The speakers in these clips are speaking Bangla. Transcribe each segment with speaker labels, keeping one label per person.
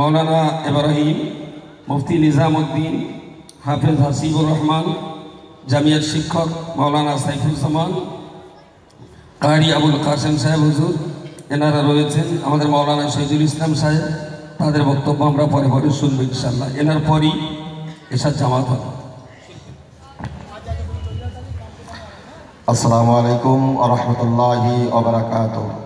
Speaker 1: মৌলানা এবারাহিম মুফতি নিজামুদ্দিন হাফেজ হাসিবুর রহমান, জামিয়ার শিক্ষক মৌলানা সাইফুজ্জামান কারি আবুল কাসেম সাহেব হুজুর, এনারা রয়েছেন আমাদের মৌলানা শহীদুল ইসলাম সাহেব। তাদের বক্তব্য আমরা পরে পরে শুনব ইনশাল্লাহ এনার পরই এসার জামাত হবে।
Speaker 2: আসসালামু আলাইকুম আহমতুল্লাহ রহমতুল্লাহি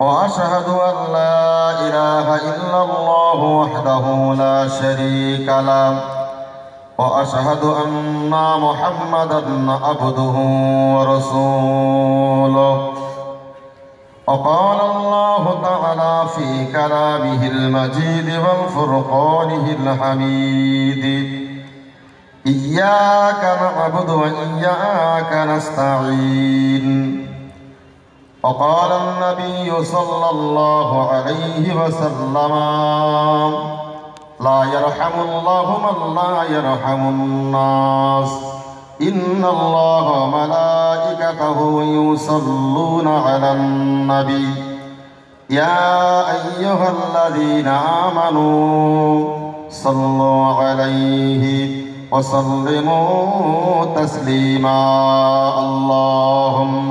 Speaker 2: وأشهد أن لا إله إلا الله وحده لا شريك له وأشهد أن محمدا عبده ورسوله. وقال الله تعالى في كلامه المجيد والفرقانه الحميد إياك نعبد وإياك نستعين. وقال النبي صلى الله عليه وسلم لا يرحم الله من لا يرحم الناس. إن الله وملائكته يصلون على النبي. يا أيها الذين آمنوا صلوا عليه وسلموا تسليما. اللهم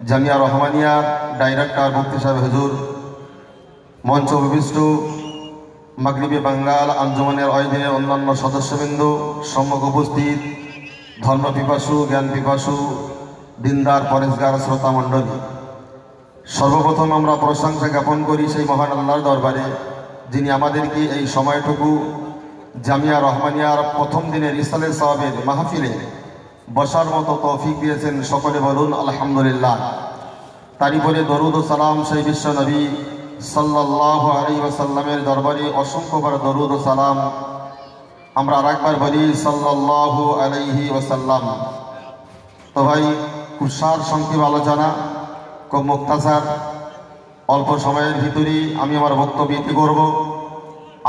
Speaker 2: জামিয়া রহমানিয়া, ডাইরেক্টর মুফতি সাহেব হুজুর, মঞ্চ উপবিষ্ট মাগরিবী বাঙ্গাল, আঞ্জমানের অয়দিনের অন্যান্য সদস্যবৃন্দ, সম্মুখ উপস্থিত ধর্ম পিপাসু জ্ঞান পিপাসু দিনদার, পরেশগার, শ্রোতা মণ্ডলী। সর্বপ্রথম আমরা প্রশংসা জ্ঞাপন করি সেই মহান আল্লাহর দরবারে, যিনি আমাদেরকে এই সময়টুকু জামিয়া রহমানিয়ার প্রথম দিনের ইসালের সাহাবের মাহফিলে বসার মতো তৌফিক দিয়েছেন সকলে বলুন, আলহামদুলিল্লাহ। তারই পরে দরুদ ও সালাম সেই বিশ্ব নবী সাল্লাহ আলী ওসাল্লামের দরবারে অসংখ্যবার দরুদ ও সালাম। আমরা আর একবার বলি সাল্লাহ আলাইহি ওসাল্লাম তো ভাই সার সংক্ষেপ আলোচনা, খুব মুক্তাসার অল্প সময়ের ভিতরেই আমি আমার বক্তব্য ইতি করব।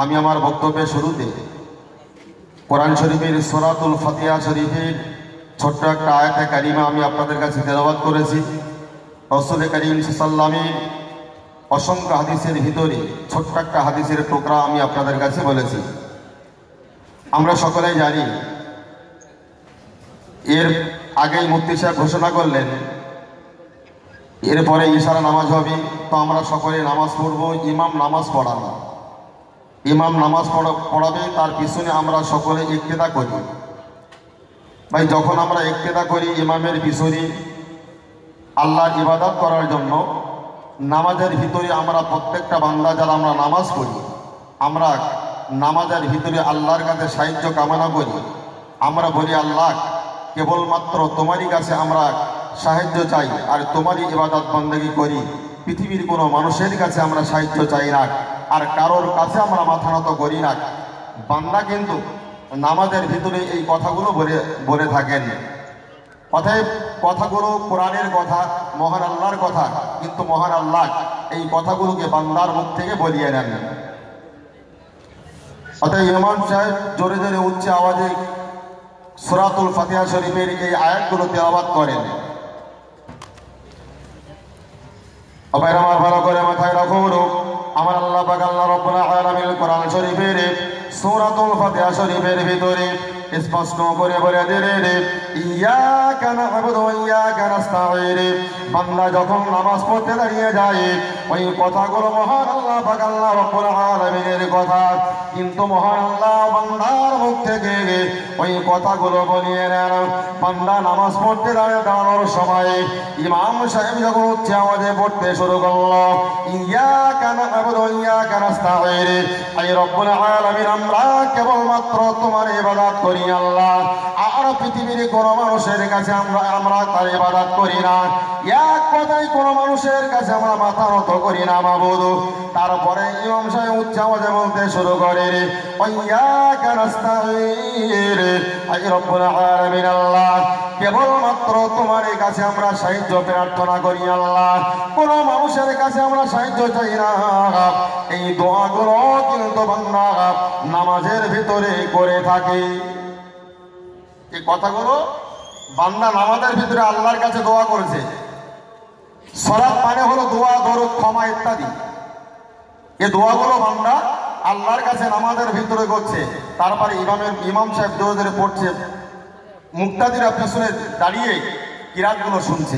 Speaker 2: আমি আমার বক্তব্যের শুরুতে কোরআন শরীফের সোরাতুল ফতিয়া শরীফের ছোট্ট একটা আয়াতে কারিমা আমি আপনাদের কাছে তেলাবাদ করেছি। রসুল করিম সাল্লামের অসংখ্য হাদিসের ভিতরে ছোট্ট একটা হাদিসের টোকরা আমি আপনাদের কাছে বলেছি। আমরা সকলেই জানি, এর আগেই মুক্তি সাহেব ঘোষণা করলেন, এরপরে ইশারা নামাজ হবে, তো আমরা সকলে নামাজ পড়ব, ইমাম নামাজ পড়ানো। ইমাম নামাজ পড়াবে, তার পিছনে আমরা সকলে ইক্তেদা করি। ভাই, যখন আমরা ইক্তেদা করি ইমামের পিছনে আল্লাহর ইবাদত করার জন্য, নামাজের ভিতরে আমরা প্রত্যেকটা বান্দা যারা আমরা নামাজ পড়ি, আমরা নামাজের ভিতরে আল্লাহর কাছে সাহায্য কামনা করি, আমরা বলি, আল্লাহ, কেবলমাত্র তোমারই কাছে আমরা সাহায্য চাই আর তোমারই ইবাদত বন্দেগী করি। পৃথিবীর কোনো মানুষের কাছে আমরা সাহায্য চাই না আর কারোর কাছে আমরা মাথা নত করি না। বান্দা কিন্তু নামাজের ভিতরে এই কথাগুলো বলে বলে থাকেন। অতএব কথাগুলো কোরআনের কথা, মহান আল্লাহর কথা, কিন্তু মহান আল্লাহ এই কথাগুলোকে বান্দার মুখ থেকে বলিয়ে নেন। অতএব ইমাম সাহেব জোরে জোরে উচ্চ আওয়াজে সুরাতুল ফাতিহা শরীফের এই আয়াতগুলো তেলাবাদ করেন। আমার ভালো করে মাথায় রাখুন আমার আল্লাহ আল্লাহ রব্বুল আলামিন কোরআন শরীফের সূরাতুল ফাতিহা শরীফের ভিতরে স্পষ্ট করে বলে দিলে রে ইয়া কেন ইয়া কেন রে বান্দা যখন নামাজ পড়তে দাঁড়িয়ে যায় ওই কথাগুলো মহান আল্লাহ পাক আল্লাহ রব্বুল কথা কিন্তু মহান আল্লাহ বান্দার মুখ থেকে ওই কথাগুলো বলিয়ে নেন বান্দা নামাজ পড়তে দাঁড়িয়ে দাঁড়ানোর সময় ইমাম সাহেব যখন উচ্চ আওয়াজে পড়তে শুরু করল ইয়া কেন ইয়া কেন রে এই রব্বুল আলামিন আমরা কেবলমাত্র তোমার ইবাদত করি আল্লাহ। আর পৃথিবীর কোনো মানুষের কাছে আমরা আমরা তার ইবাদত করি না। এক কথায় কোনো মানুষের কাছে আমরা মাথা নত করি না, মাবুদ। তারপরে ইমাম সাহেব উচ্চ আওয়াজে বলতে শুরু করে আল্লাহ। তোমার কাছে আমরা সাহায্য, প্রার্থনা করি আল্লাহ। কোন মানুষের কাছে আমরা সাহায্য চাই না। এই দোয়াগুলো কিন্তু বান্দা নামাজের ভিতরে করে থাকে। এই কথাগুলো বান্দা নামাজের ভিতরে আল্লাহর কাছে দোয়া করেছে। সরাত মানে হলো দোয়া, দরুদ, ক্ষমা ইত্যাদি। এই দোয়াগুলো বান্দা আল্লাহর কাছে নামাজের ভিতরে করছে। তারপরে ইমামের, ইমাম সাহেব দোয়া ধরে পড়ছে। মুক্তাদিরা শুনে দাঁড়িয়ে কিরাতগুলো শুনছে।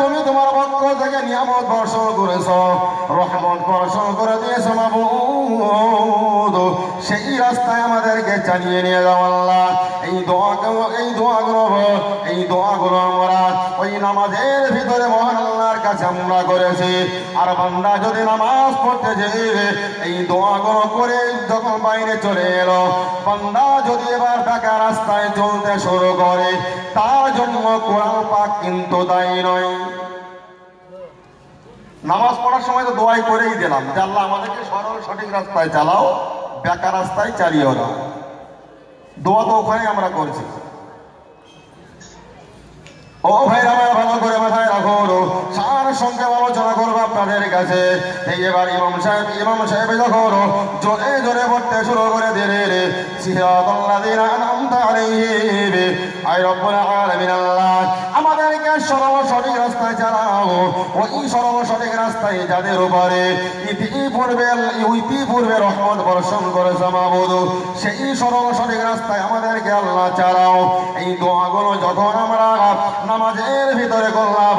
Speaker 2: তুমি তোমার পক্ষ থেকে নিয়ামত বর্ষণ করেছ, রহমত বর্ষণ করে দিয়েছ মাবুদ। সেই রাস্তায় আমাদেরকে চালিয়ে নিয়ে যাও আল্লাহ। এই দোয়াগুলো এই দোয়াগুলো এই দোয়াগুলো আমরা। ওই নামাজের ভিতরে মহান আল্লাহর কাছে আমরা করেছি। আর বান্দা যদি নামাজ পড়তে যে এই দোয়া দোয়াগুলো করে যখন বাইরে চলে এলো, বান্দা যদি এবার বেকার রাস্তায় চলতে শুরু করে, তার জন্য কোরআন পাক কিন্তু দায়ী নয়। নামাজ পড়ার সময় তো দোয়াই করেই দিলাম যে আল্লাহ আমাদেরকে সরল, সঠিক রাস্তায় চালাও, বেকার রাস্তায় চালিয়েও না দোয়া তো ওখানে আমরা করছি। ও ভাই আমার ভালো করে মাথায় রাখো সার সঙ্গে আলোচনা করব আপনাদের কাছে। এই এবার ইমাম সাহেব ইমাম সাহেব যখন জোরে জোরে পড়তে শুরু করে দিলে রে সিরাতাল্লাযিনা আনআমতা আলাইহিম। আই রব্বুল আলামিন আমাদেরকে সরল সঠিক রাস্তায় চালাও ওই সরল সঠিক রাস্তায় যাদের উপরে ইতিপূর্বে ইতিপূর্বে রহমত বর্ষণ করেছে মাবুদ সেই সরল সঠিক রাস্তায় আমাদেরকে আল্লাহ চালাও। এই দোয়াগুলো যখন আমরা নামাজের ভিতরে করলাম,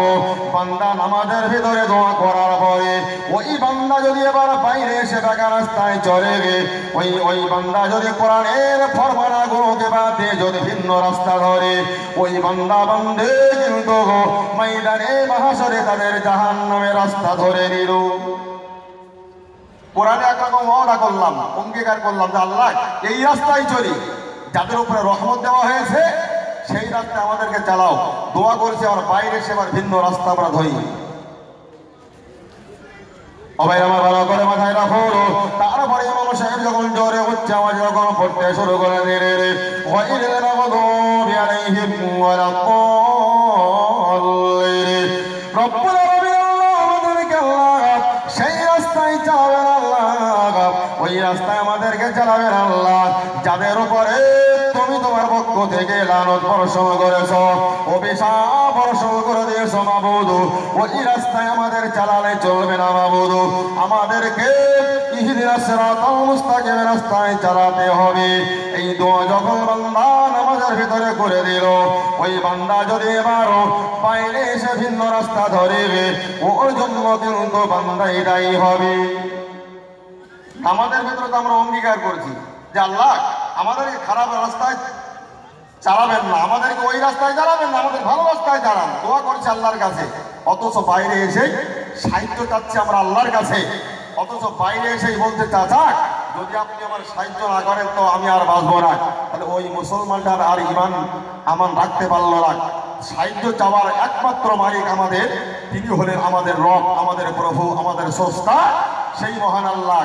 Speaker 2: বান্দা নামাজের ভিতরে দোয়া করার পরে ওই বান্দা যদি এবার বাইরে এসে টাকা রাস্তায় চলে গে, ওই ওই বান্দা যদি কোরআনের ফরমানা গুলোকে বাদ দিয়ে যদি ভিন্ন রাস্তা ধরে, ওই বান্দা বান্দে কিন্তু ময়দানে মহাসরে তাদের জাহান নামে রাস্তা ধরে নিল। কোরআনে একরকম ওয়াদা করলাম, অঙ্গীকার করলাম যে আল্লাহ, এই রাস্তায় চলি। যাদের উপরে রহমত দেওয়া হয়েছে, সেই রাস্তায় আমাদেরকে চালাও। দোয়া করেছে আর বাইরে সে আবার ভিন্ন রাস্তা আমরা ধরি। আমার ভালো করে মাথায় রাখো। তারপরে ইমাম সাহেব যখন জোরে উচ্চ আওয়াজ যখন পড়তে শুরু করে রব্বুল আল্লাহ সেই রাস্তায় আল্লাহ ওই রাস্তায় আমাদেরকে চালাবেন আল্লাহ। যাদের উপরে পক্ষ থেকে লানত বর্ষণ করেছ, অভিশাপ বর্ষণ করে দিয়েছ মাবুদ। ওই রাস্তায় আমাদের চালালে চলবে না মাবুদ। আমাদেরকে আমাদের ভিতরে তো আমরা অঙ্গীকার করছি যে আল্লাহ আমাদেরকে খারাপ রাস্তায় চালাবেন না। আমাদেরকে ওই রাস্তায় চালাবেন না, আমাদের ভালো রাস্তায় চালান দোয়া করছে আল্লাহর কাছে। অথচ বাইরে এসে সাহিত্য চাচ্ছে আমরা আল্লাহর কাছে। অথচ বাইরে এসেই বলতে চাচা যদি আপনি আমার সাহায্য না করেন তো আমি আর বাঁচবো না। তাহলে ওই মুসলমানটার আর ইমান আমান রাখতে পারল না। সাহায্য চাওয়ার একমাত্র মালিক আমাদের, তিনি হলেন আমাদের রব, আমাদের প্রভু, আমাদের সস্তা সেই মহান আল্লাহ।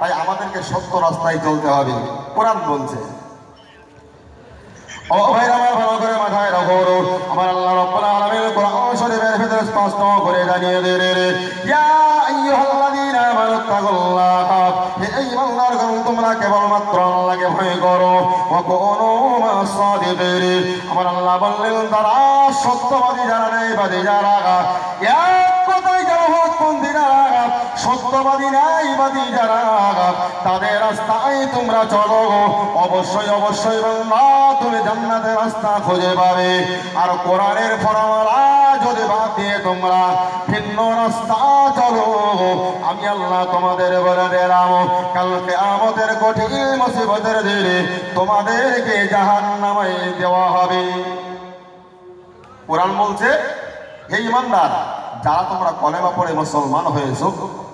Speaker 2: তাই আমাদেরকে সত্য রাস্তায় চলতে হবে। কোরআন বলছে ও ভাই আমার ভালো করে মাথায় রাখো আমার আল্লাহ রব্বুল আলামিন কোরআন শরীফের ভিতরে স্পষ্ট করে জানিয়ে দে রে ইয়া আইয়ুহাল্লাযীনা আমানুত্তাকুল্লাহ হে ঈমানদার গণ, তোমরা কেবলমাত্র আল্লাহকে ভয় করো। ওয়া কুনু মাসাদিকিন আমার আল্লাহ বললেন তারা সত্যবাদী, যারা ন্যায়বাদী, যারা এক সত্যবাদী ন্যায়বাদী যারা। তাদের রাস্তায় তোমরা চলো। অবশ্যই অবশ্যই বাংলা তুমি জান্নাতের রাস্তা খুঁজে পাবে। আর কোরআনের ফরমালা যদি বাদ দিয়ে তোমরা ভিন্ন রাস্তা চলো, আমি আল্লাহ তোমাদের বলে দিলাম কালকে আমাদের কঠিন মুসিবতের দিনে তোমাদেরকে জাহান নামাই দেওয়া হবে। কোরআন বলছে, হে ইমানদার যারা তোমরা কলেমা পড়ে মুসলমান হয়েছ,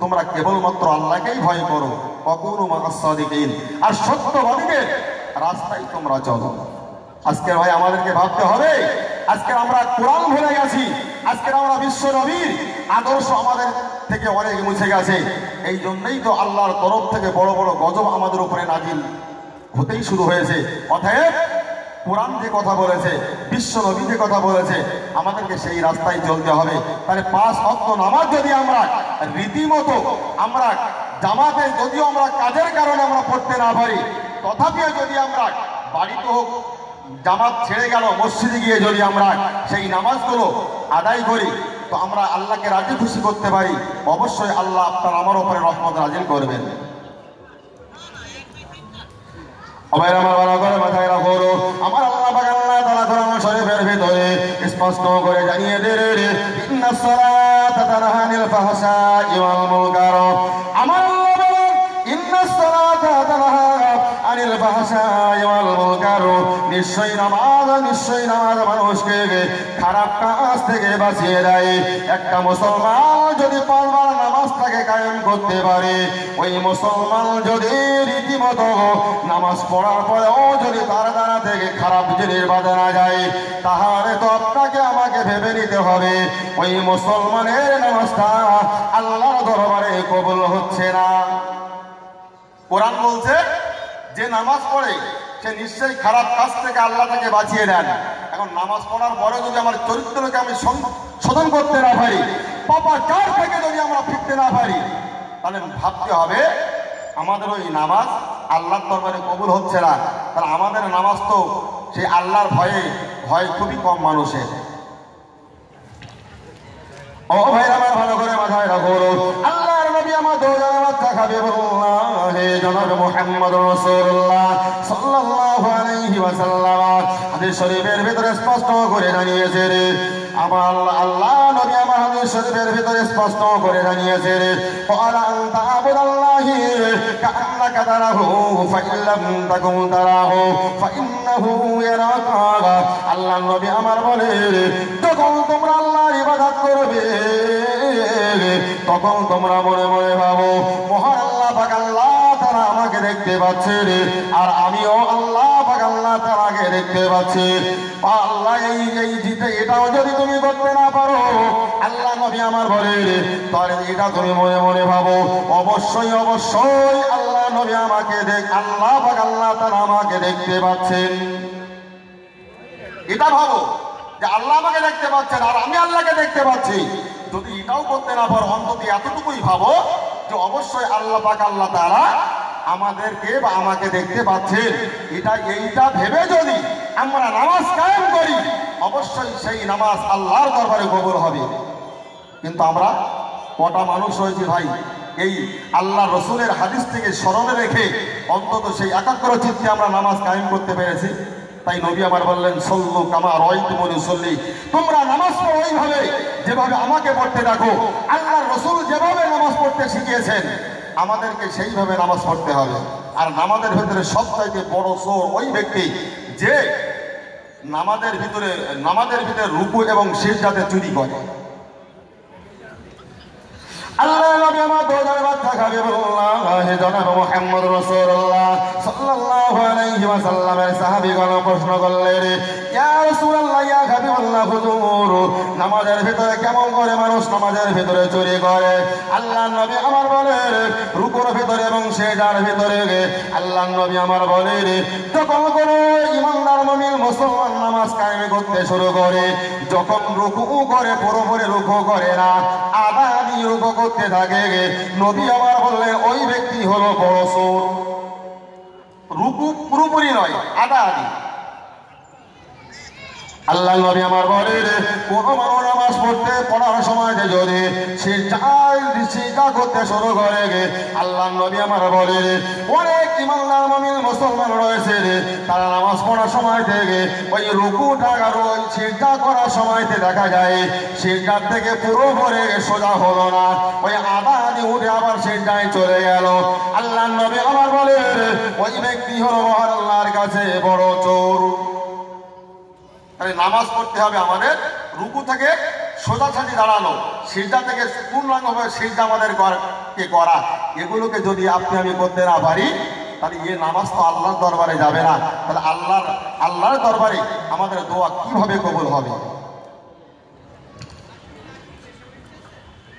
Speaker 2: তোমরা কেবলমাত্র আল্লাহকেই ভয় করো। কখনো মাকাসদিন আর সত্যবাদীদের রাস্তায় তোমরা চলো। আজকের ভাই আমাদেরকে ভাবতে হবে, আজকে আমরা কোরআন ভুলে গেছি আজকের আমরা বিশ্ব নবীর আদর্শ আমাদের থেকে অনেক মুছে গেছে। এই জন্যই তো আল্লাহর তরফ থেকে বড় বড় গজব আমাদের উপরে নাজিল হতেই শুরু হয়েছে। অতএব কোরআন যে কথা বলেছে, বিশ্ব নবী যে কথা বলেছে, আমাদেরকে সেই রাস্তায় চলতে হবে। তাহলে পাঁচ অক্ত নামাজ যদি আমরা রীতিমতো আমরা জামাতে যদিও আমরা কাজের কারণে আমরা পড়তে না পারি, তথাপিও যদি আমরা বাড়িতে হোক, জামাত ছেড়ে গেল, মসজিদে গিয়ে যদি আমরা সেই নামাজগুলো আদায় করি, তো আমরা আল্লাহকে রাজি খুশি করতে পারি। অবশ্যই আল্লাহ আপনার আমার ওপরে রহমত রাজিল করবেন। আমার মাথায় রাখো। আমার আল্লাহ পাক আল্লাহ তাআলা কোরআন শরীফের ভিতরে স্পষ্ট করে জানিয়ে দে ইন্নাস সালাতা তানহা আনিল ফাহশাই ওয়াল মুনকার। নিশ্চয় নামাজ নিশ্চয় নামাজ মানুষকে খারাপ কাজ থেকে বাঁচিয়ে দেয়। একটা মুসলমান যদি পাঁচবার নামাজটাকে কায়েম করতে পারে, ওই মুসলমান যদি রীতিমতো নামাজ পড়ার পরেও যদি তার দ্বারা থেকে খারাপ জিনিস বাঁধা না যায়, তাহলে তো আপনাকে, আমাকে ভেবে নিতে হবে, ওই মুসলমানের নামাজটা আল্লাহর দরবারে কবুল হচ্ছে না। কোরআন বলছে, যে নামাজ পড়ে সে নিশ্চয়ই খারাপ কাজ থেকে আল্লাহ তাকে বাঁচিয়ে দেন। এখন নামাজ পড়ার পরে যদি আমার চরিত্রকে আমি শোধন করতে না পারি পাপা কার থেকে যদি আমরা ফিরতে না পারি, তাহলে ভাবতে হবে আমাদের ওই নামাজ আল্লাহর দরবারে কবুল হচ্ছে না। তাহলে আমাদের নামাজ তো সেই আল্লাহর ভয়ে, ভয় খুবই কম মানুষের। ও ভাই আমার ভালো করে মাথায় রাখো আল্লাহর নবী আমার দোজার বাচ্চা খাবে বলল্লাহ হে জনাব মুহাম্মদ রাসূলুল্লাহ। সাল্লাল্লাহু শরীফের ভিতরে স্পষ্ট করে জানিয়েছে রে। আমার আল্লাহ আল্লাহ নবী আমার হাদিস শরীফের ভিতরে স্পষ্ট করে জানিয়েছে রে। আল্লাহ নবী আমার বলে তখন তোমরা আল্লাহর ইবাদত করবে, তখন তোমরা মনে মনে ভাবো, মহান আল্লাহ আল্লাহ তারা আমাকে দেখতে পাচ্ছে রে। আর আমিও আল্লাহ তারাকে দেখতে পাচ্ছি। আল্লাহ, এই এই জিতে, এটাও যদি তুমি করতে না পারো, আল্লাহ নবী আমার বলে, তাহলে এটা তুমি মনে মনে ভাবো। অবশ্যই অবশ্যই আল্লাহ নবী আমাকে দেখ, আল্লাহ পাক আল্লাহ তারা আমাকে দেখতে পাচ্ছেন। এটা ভাবো যে আল্লাহ আমাকে দেখতে পাচ্ছেন আর আমি আল্লাহকে দেখতে পাচ্ছি। যদি এটাও করতে না পারো, অন্তত এতটুকুই ভাবো যে অবশ্যই আল্লাহ পাক আল্লাহ তারা আমাদেরকে বা আমাকে দেখতে পাচ্ছেন, এটা এইটা ভেবে যদি আমরা নামাজ কায়েম করি, অবশ্যই সেই নামাজ আল্লাহর দরবারে কবুল হবে। কিন্তু আমরা কটা মানুষ হয়েছে ভাই, এই আল্লাহ রসুলের হাদিস থেকে স্মরণে রেখে অন্তত সেই একাগ্র চিত্তে আমরা নামাজ কায়েম করতে পেরেছি। তাই নবী আমার বললেন, সল্লু কামা রয় তুমনি সল্লি তোমরা নামাজ পড়ো ওইভাবে যেভাবে আমাকে পড়তে ডাকো আল্লাহ রসুল যেভাবে নামাজ পড়তে শিখিয়েছেন। আমাদেরকে সেইভাবে নামাজ পড়তে হবে। আর নামাজের ভিতরে সবচাইতে বড় চোর ওই ব্যক্তি যে নামাজের ভিতরে নামাজের ভিতরে রুকু এবং যাতে চুরি করে। আল্লাহ নবী আমার দোজার প্রশ্ন নামাজের ভিতরে কেমন করে মানুষ নামাজের ভিতরে চুরি করে? আল্লাহ নবী আমার বলে, রুকুর ভিতরে এবং সেজার ভিতরে। আল্লাহ নবী আমার বলে, যখন কোনো ইমানদার মমিন মুসলমান নামাজ কায়েম করতে শুরু করে, যখন রুকু করে, পুরোপুরি রুকু করে না আধা আধি রুকু করতে থাকে, নবী আমার বললেন ওই ব্যক্তি হলো বড় রুকু পুরোপুরি নয় আধা আধি আল্লাহ নবী আমার বলে কোন মানুষ নামাজ পড়তে, পড়ার সময় যদি সে চাই সিজা করতে শুরু করে গে, আল্লাহ নবী আমার বলে অনেক ইমানদার মমিন মুসলমান রয়েছে তারা নামাজ পড়ার সময় থেকে ওই রুকু টাকার ওই সিজা করার সময়তে দেখা যায় সিজার থেকে পুরো ভরে সোজা হলো না, ওই আধা আধি উঠে আবার সিজায় চলে গেল। আল্লাহ নবী আমার বলে ওই ব্যক্তি হলো মহান আল্লাহর কাছে বড় চোর। তাহলে নামাজ পড়তে হবে আমাদের। রুকু থেকে সোজাসাজি দাঁড়ানো, সিজদা থেকে পূর্ণাঙ্গভাবে সিজদা আমাদের কে করা, এগুলোকে যদি আপনি আমি করতে না পারি, তাহলে এ নামাজ তো আল্লাহর দরবারে যাবে না। তাহলে আল্লাহর আল্লাহর দরবারে আমাদের দোয়া কীভাবে কবুল হবে?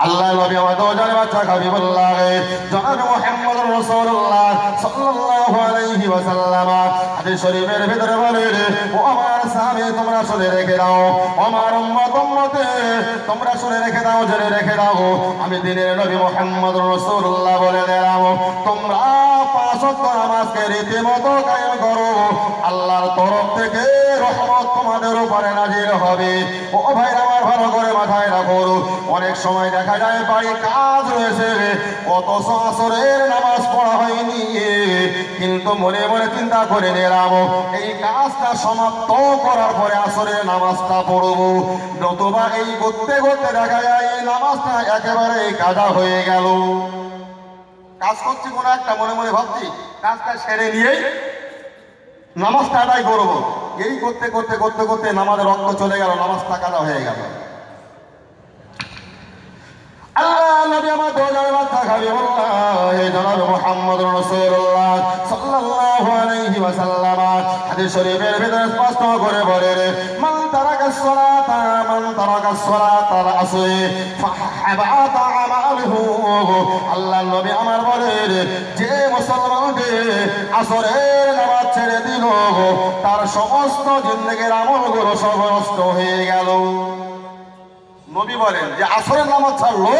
Speaker 2: আল্লাহ নবী আমাদের ওজানে বাচ্চা খাবি বললাগে জনাব মুহাম্মদ রাসূলুল্লাহ সাল্লাল্লাহু আলাইহি ওয়াসাল্লাম। হাদিস শরীফের ভিতরে বলে ও আমার সাহাবী, তোমরা শুনে রেখে দাও। আমার উম্মত উম্মতে, তোমরা শুনে রেখে দাও, জেনে রেখে দাও। আমি দিনের নবী মুহাম্মদ রাসূলুল্লাহ বলে দিলাম। তোমরা পাঁচ ওয়াক্ত নামাজকে রীতিমতো কায়েম করো। আল্লাহর তরফ থেকে রহমত তোমাদের উপরে নাজির হবে। ও ভাই আমার ভালো করে মাথায় রাখো। অনেক সময় দেখা যায় বাড়ি কাজ রয়েছে, অত আসরের নামাজ পড়া হয়নি। কিন্তু মনে মনে চিন্তা করে নিলাম, এই কাজটা সমাপ্ত করার পরে আসরের নামাজটা পড়ব। নতুবা এই করতে করতে দেখা যায় এই নামাজটা একেবারে কাজা হয়ে গেল। কাজ করছি কোনো একটা, মনে মনে ভাবছি, কাজটা সেরে নিয়েই নামাজটা আদায় করব। এই করতে করতে করতে করতে নামাজের রক্ত চলে গেল, নামাজটা কাদা হয়ে গেল। আল্লাহ নবী আমার দোজার মাথা খাবি হে জনাব মুহাম্মদ রাসূলুল্লাহ সাল্লাল্লাহু আলাইহি ওয়াসাল্লাম, হাদিস শরীফের ভিতরে স্পষ্ট করে বলে রে, মান তারাকা সালাতা, মান তারাকা সালাতা আসরি ফাহাবাতা আমালুহু আল্লাহ নবী আমার বলে যে মুসলমানকে আসরের নামাজ ছেড়ে দিল, তার সমস্ত জিন্দেগির আমলগুলো সব নষ্ট হয়ে গেল। নবী বলেন যে আসরের নামাজ ছাড়লো,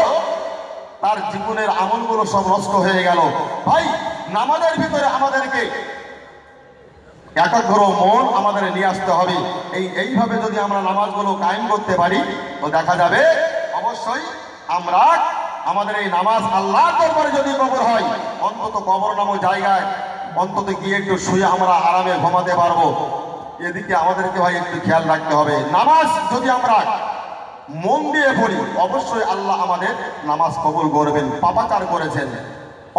Speaker 2: তার জীবনের আমলগুলো সব নষ্ট হয়ে গেল। ভাই, নামাজের ভিতরে আমাদেরকে একাগ্র মন আমাদের নিয়ে আসতে হবে। এই, এইভাবে যদি আমরা নামাজগুলো কায়েম করতে পারি, তো দেখা যাবে অবশ্যই আমরা আমাদের এই নামাজ আল্লাহ দরবারে যদি কবর হয়, অন্তত কবর নামক জায়গায় অন্তত গিয়ে একটু শুয়ে আমরা আরামে ঘুমাতে পারব। এদিকে আমাদেরকে ভাই একটু খেয়াল রাখতে হবে। নামাজ যদি আমরা মন দিয়ে পড়ি। অবশ্যই আল্লাহ আমাদের নামাজ কবুল করবেন, পাপাচার করেছেন,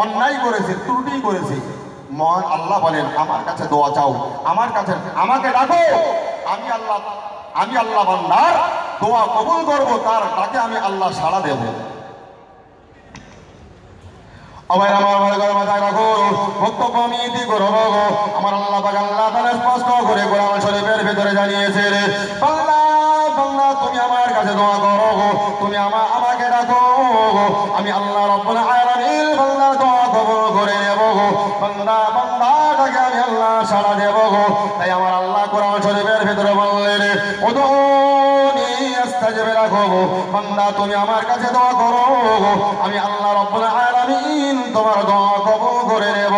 Speaker 2: অন্যায় করেছে, ত্রুটি করেছে। মহান আল্লাহ বলেন, আমার কাছে দোয়া চাও, আমার কাছে, আমাকে ডাকো। আমি আল্লাহ আমি আল্লাহ বান্দার দোয়া কবুল করব, তার তাকে আমি আল্লাহ সাড়া দেব। আমার আমার আল্লাহ আল্লাহ স্পষ্ট করে কোরআন শরীফের ভিতরে জানিয়েছে আস্তাজিব রাখো। গো বান্দা, তুমি আমার কাছে দোয়া করো। আমি আল্লাহ রব্বুল আলামিন তোমার দোয়া কবুল করে নেব।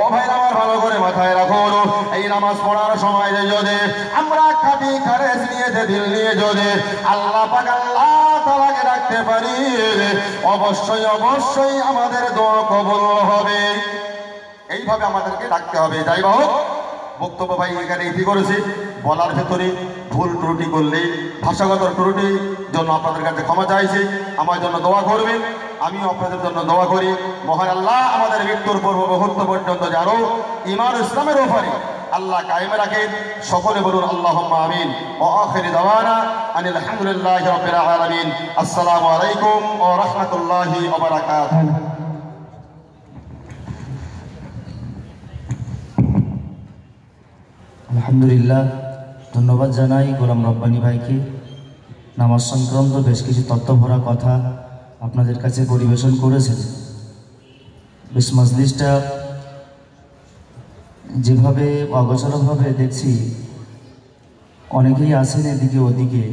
Speaker 2: ও ভাই আমার ভালো করে মাথায় রাখো। এই নামাজ পড়ার সময় যদি আমরা খাটি খারেজ নিয়ে যে দিল নিয়ে যদি আল্লাহ পাক আল্লাহ তাআলাকে ডাকতে পারি, অবশ্যই অবশ্যই আমাদের দোয়া কবুল হবে। এইভাবে আমাদেরকে ডাকতে হবে। যাই হোক বক্তব্য ভাই এখানে ইতি করেছি। বলার ভেতরে ভুল ত্রুটি করলে ভাষাগত ত্রুটির জন্য আপনাদের কাছে ক্ষমা চাইছি। আমার জন্য দোয়া করবেন। আমিও আপনাদের জন্য দোয়া করি। মহান আল্লাহ আমাদের মৃত্যুর পূর্ব মুহূর্ত পর্যন্ত যারও ইমান ইসলামের ওপরে আল্লাহ কায়েমে রাখেন। সকলে বলুন আল্লাহ আমিন। ও আখিরি দাওয়ানা আনিল আলহামদুলিল্লাহি আসসালামু আলাইকুম ওয়া রাহমাতুল্লাহি
Speaker 3: আলহামদুলিল্লাহ, ধন্যবাদ জানাই গোলাম রব্বানি ভাইকে। নামাজ সংক্রান্ত বেশ কিছু তত্ত্বভরা কথা আপনাদের কাছে পরিবেশন করেছেন। বেশ মজলিসটা যেভাবে অগোচরভাবে দেখছি, অনেকেই আছেন এদিকে ওদিকে,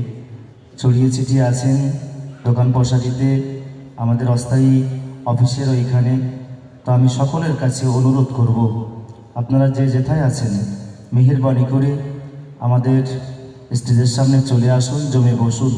Speaker 3: ছড়িয়ে ছিটিয়ে আছেন দোকান পশারিতে আমাদের অস্থায়ী অফিসের ওইখানে তো আমি সকলের কাছে অনুরোধ করব, আপনারা যে যেথায় আছেন মেহেরবানি করে আমাদের স্টেজের সামনে চলে আসুন জমে বসুন।